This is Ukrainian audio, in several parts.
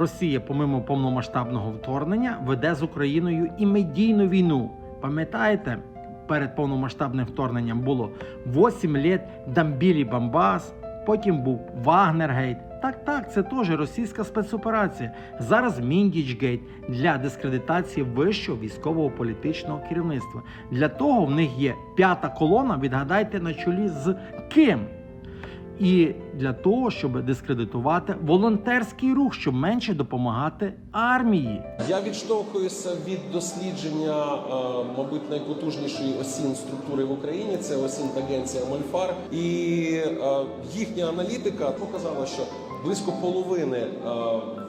Росія, помимо повномасштабного вторгнення, веде з Україною і медійну війну. Пам'ятаєте, перед повномасштабним вторгненням було 8 літ Дамбілі Бамбас, потім був Вагнергейт. Так, так, це теж російська спецоперація. Зараз Міндічгейт для дискредитації вищого військового політичного керівництва. Для того в них є п'ята колона. Відгадайте на чолі з ким? І для того, щоб дискредитувати волонтерський рух, щоб менше допомагати армії. Я відштовхуюся від дослідження, е, мабуть, найпотужнішої осін структури в Україні. Це осінт-агенція Мольфар. І е, їхня аналітика показала, що близько половини е,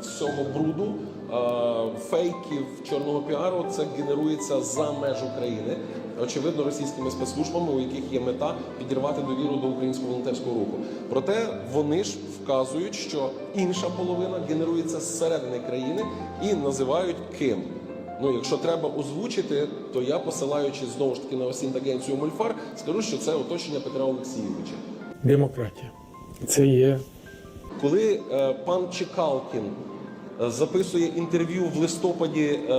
всього бруду, фейків чорного піару це генерується за меж України. Очевидно, російськими спецслужбами, у яких є мета підірвати довіру до українського волонтерського руху. Проте вони ж вказують, що інша половина генерується зсередини країни і називають ким. Ну, якщо треба озвучити, то я, посилаючись знову ж таки на осінт-агенцію Мольфар, скажу, що це оточення Петра Олексійовича. Демократія. Це є Коли е, пан Чекалкін е, записує інтерв'ю в листопаді е,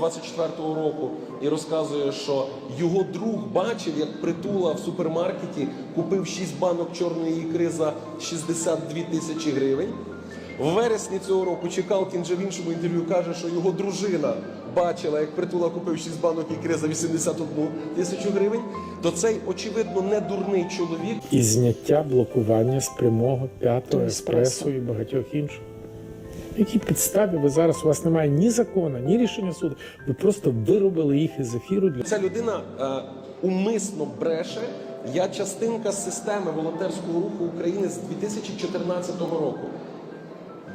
24-го року і розказує, що його друг бачив, як притула в супермаркеті купив 6 банок чорної ікри за 62 тисячі гривень. В вересні цього року Чекалкін вже в іншому інтерв'ю каже, що його дружина бачила, як притула купив 6 банок ікри за 81 тисячу гривень. То цей, очевидно, не дурний чоловік і зняття блокування з прямого п'ятого еспресо і багатьох інших. На якій підставі ви зараз у вас немає ні закону, ні рішення суду. Ви просто виробили їх із ефіру для Ця людина е, умисно бреше. Я частинка системи волонтерського руху України з 2014 року.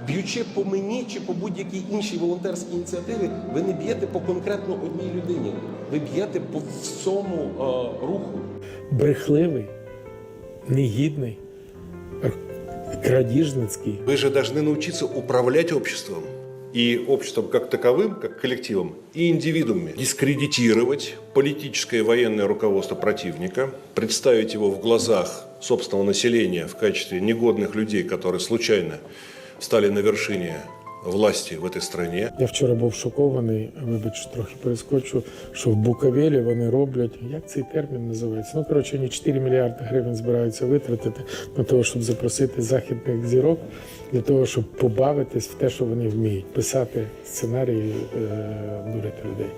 Б'ючи по мені чи по будь-якій іншій волонтерській ініціативі, ви не б'єте по конкретно одній людині. Ви б'єте по всьому е, руху. брехливий, негідний, крадіжницький. Вы же должны научиться управлять обществом. И обществом как таковым, как коллективом, и индивидуумами. Дискредитировать политическое и военное руководство противника, представить его в глазах собственного населения в качестве негодных людей, которые случайно стали на вершине власти в этой стране. Я вчора був шокований, вибач, трохи перескочу, що в Буковелі вони роблять, як цей термін називається? Ну, коротше, вони 4 мільярди гривень збираються витратити на того, щоб запросити західних зірок, для того, щоб побавитись в те, що вони вміють, писати сценарії, е, дурити людей.